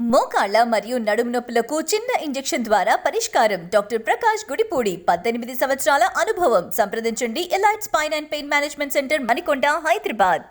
మోకాళ్ళ మరియు నడుము నొప్పులకు చిన్న ఇంజెక్షన్ ద్వారా పరిష్కారం. డాక్టర్ ప్రకాష్ గుడిపూడి పద్దెనిమిది సంవత్సరాల అనుభవం. సంప్రదించండి. Elite spine and pain management centre Manikonda Hyderabad.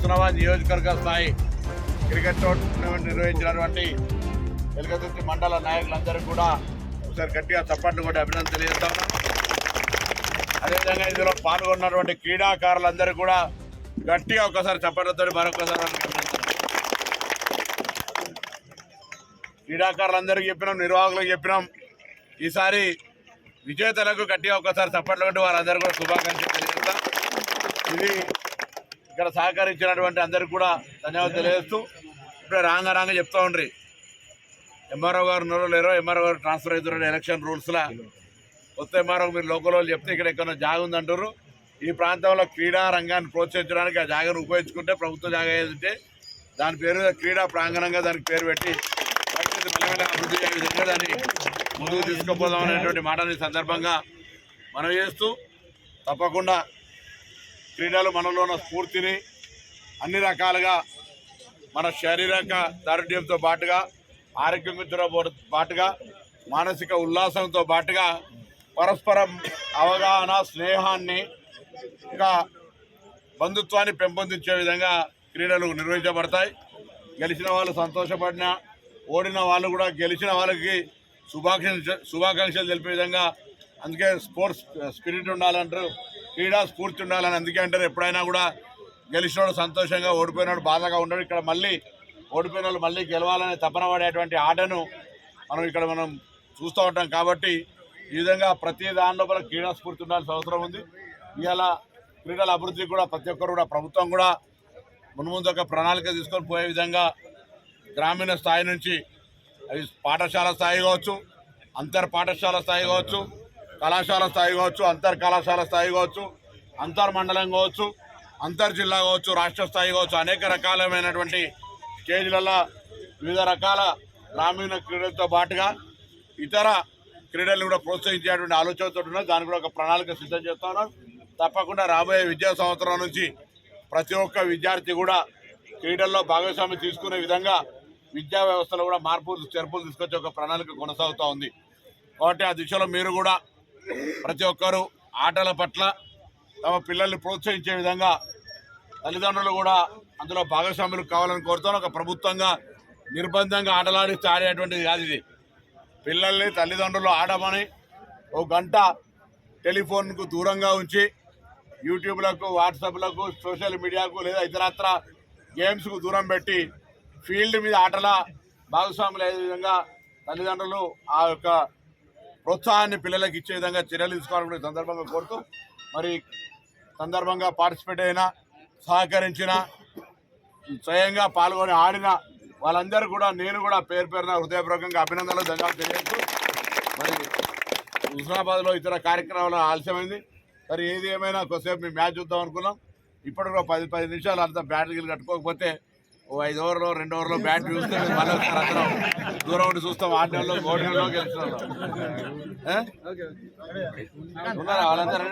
Husnabad నియోజకవర్గ స్థాయి క్రికెట్ టోర్నమెంట్ నిర్వహించినటువంటి వెలుగతుర్తి మండల నాయకులందరూ కూడా ఒకసారి గట్టిగా చప్పట్లు కూడా అభినందన తెలియజేస్తాం అదేవిధంగా ఇందులో పాల్గొన్నటువంటి క్రీడాకారులందరూ కూడా గట్టిగా ఒకసారి చప్పట్లతో మరొకసారి క్రీడాకారులందరూ క్రీడాకారులందరికీ చెప్పినాం నిర్వాహకులకు చెప్పినాం. ఈసారి విజేతలకు గట్టిగా ఒకసారి చప్పట్లు కొట్టి వారందరూ కూడా శుభాకాంక్షలు తెలియజేస్తాం. ఇది ఇక్కడ సహకరించినటువంటి అందరికి కూడా ధన్యవాదాలు తెలియజేస్తూ ఇప్పుడే రాంగ రాంగ చెప్తా ఉండ్రి. ఎంఆర్ఓ గారు ఉన్నారో లేరో ఎంఆర్ఓ గారు ట్రాన్స్ఫర్ అవుతున్నారు ఎలక్షన్ రూల్స్లా కొత్త ఎంఆర్ఓ మీరు లోకల్ వాళ్ళు చెప్తే ఇక్కడ ఎక్కడ జాగ ఉందంటారు. ఈ ప్రాంతంలో క్రీడా రంగాన్ని ప్రోత్సహించడానికి ఆ జాగను ఉపయోగించుకుంటే ప్రభుత్వ జాగ ఏదంటే దాని పేరు క్రీడా ప్రాంగణంగా దానికి పేరు పెట్టి మెల్లమెల్ల అభివృద్ధి విధంగా దాన్ని ముందుకు తీసుకుపోదాం అనేటువంటి మాటని సందర్భంగా మనం చేస్తూ తప్పకుండా క్రీడలు మనలో ఉన్న స్ఫూర్తిని అన్ని రకాలుగా మన శారీరక దారుఢ్యంతో పాటుగా ఆరోగ్యంతో పాటుగా మానసిక ఉల్లాసంతో పాటుగా పరస్పరం అవగాహన స్నేహాన్ని ఇంకా బంధుత్వాన్ని పెంపొందించే విధంగా క్రీడలు నిర్వహించబడతాయి. గెలిచిన వాళ్ళు సంతోషపడిన ఓడిన వాళ్ళు కూడా గెలిచిన వాళ్ళకి శుభాకాంక్ష శుభాకాంక్షలు తెలిపే విధంగా అందుకే స్పోర్ట్స్ స్పిరిట్ ఉండాలంటారు. క్రీడా స్ఫూర్తి ఉండాలని అందుకే అంటారు. ఎప్పుడైనా కూడా గెలిచినోడు సంతోషంగా ఓడిపోయినాడు బాధగా ఉండడు. ఇక్కడ మళ్ళీ ఓడిపోయిన వాళ్ళు మళ్ళీ గెలవాలనే తపన పడేటువంటి ఆటను మనం ఇక్కడ మనం చూస్తూ ఉంటాం. కాబట్టి ఈ విధంగా ప్రతి దానిలో లోపల క్రీడా స్ఫూర్తి ఉండాల్సిన అవసరం ఉంది. ఇవాళ క్రీడల అభివృద్ధికి కూడా ప్రతి ఒక్కరు కూడా ప్రభుత్వం కూడా మున్ముందు ఒక ప్రణాళిక తీసుకొని పోయే విధంగా గ్రామీణ స్థాయి నుంచి అవి పాఠశాల స్థాయి కావచ్చు అంతర్ పాఠశాల స్థాయి కావచ్చు కళాశాల స్థాయి కావచ్చు అంతర్ కళాశాల స్థాయి కావచ్చు అంతర్ మండలం కావచ్చు అంతర్ జిల్లా కావచ్చు రాష్ట్ర స్థాయి కావచ్చు అనేక రకాలమైనటువంటి స్టేజ్లలో వివిధ రకాల గ్రామీణ క్రీడలతో పాటుగా ఇతర క్రీడలు కూడా ప్రోత్సహించేటువంటి ఆలోచనతో ఉన్నది దానికి కూడా ఒక ప్రణాళిక సిద్ధం చేస్తా తప్పకుండా రాబోయే విద్యా సంవత్సరం నుంచి ప్రతి ఒక్క విద్యార్థి కూడా క్రీడల్లో భాగస్వామ్యం తీసుకునే విధంగా విద్యా వ్యవస్థలో కూడా మార్పులు చేర్పులు తీసుకొచ్చే ఒక ప్రణాళిక కొనసాగుతూ ఉంది. కాబట్టి ఆ దిశలో మీరు కూడా ప్రతి ఒక్కరూ ఆటల పట్ల తమ పిల్లల్ని ప్రోత్సహించే విధంగా తల్లిదండ్రులు కూడా అందులో భాగస్వాములు కావాలని కోరుతాను. ఒక ప్రభుత్వంగా నిర్బంధంగా ఆటలాడిస్తే ఆడేటువంటిది కాదు ఇది. పిల్లల్ని తల్లిదండ్రులు ఆడమని ఒక గంట టెలిఫోన్కు దూరంగా ఉంచి యూట్యూబ్లకు వాట్సాప్లకు సోషల్ మీడియాకు లేదా ఇతరత్ర గేమ్స్కు దూరం పెట్టి ఫీల్డ్ మీద ఆటల భాగస్వాములు అయ్యే విధంగా తల్లిదండ్రులు ఆ యొక్క ప్రోత్సాహాన్ని పిల్లలకు ఇచ్చే విధంగా చర్యలు తీసుకోవాలని కూడా సందర్భంగా కోరుతూ మరి సందర్భంగా పార్టిసిపేట్ అయిన సహకరించిన స్వయంగా పాల్గొని ఆడిన వాళ్ళందరూ కూడా నేను కూడా పేరు పేరున హృదయపూర్వకంగా అభినందనలు ధన్యవాదాలు తెలియజేస్తూ మరి హుస్నాబాద్లో ఇతర కార్యక్రమాలు ఆలస్యమైంది. మరి ఏది ఏమైనా కొద్దిసేపు మేము మ్యాచ్ చూద్దాం అనుకున్నాం. ఇప్పుడు కూడా పది పది నిమిషాలు అంతా బ్యాటరీలు కట్టుకోకపోతే ఓ ఐదు ఓవర్లో రెండు ఓవర్లో బ్యాట్ చూస్తే మళ్ళీ ఒకసారి అందరం దూరం ఉండి చూస్తాం. ఆటల్లో గోడల్లో గెలుస్తున్నాం ఉన్నారా వాళ్ళందరూ?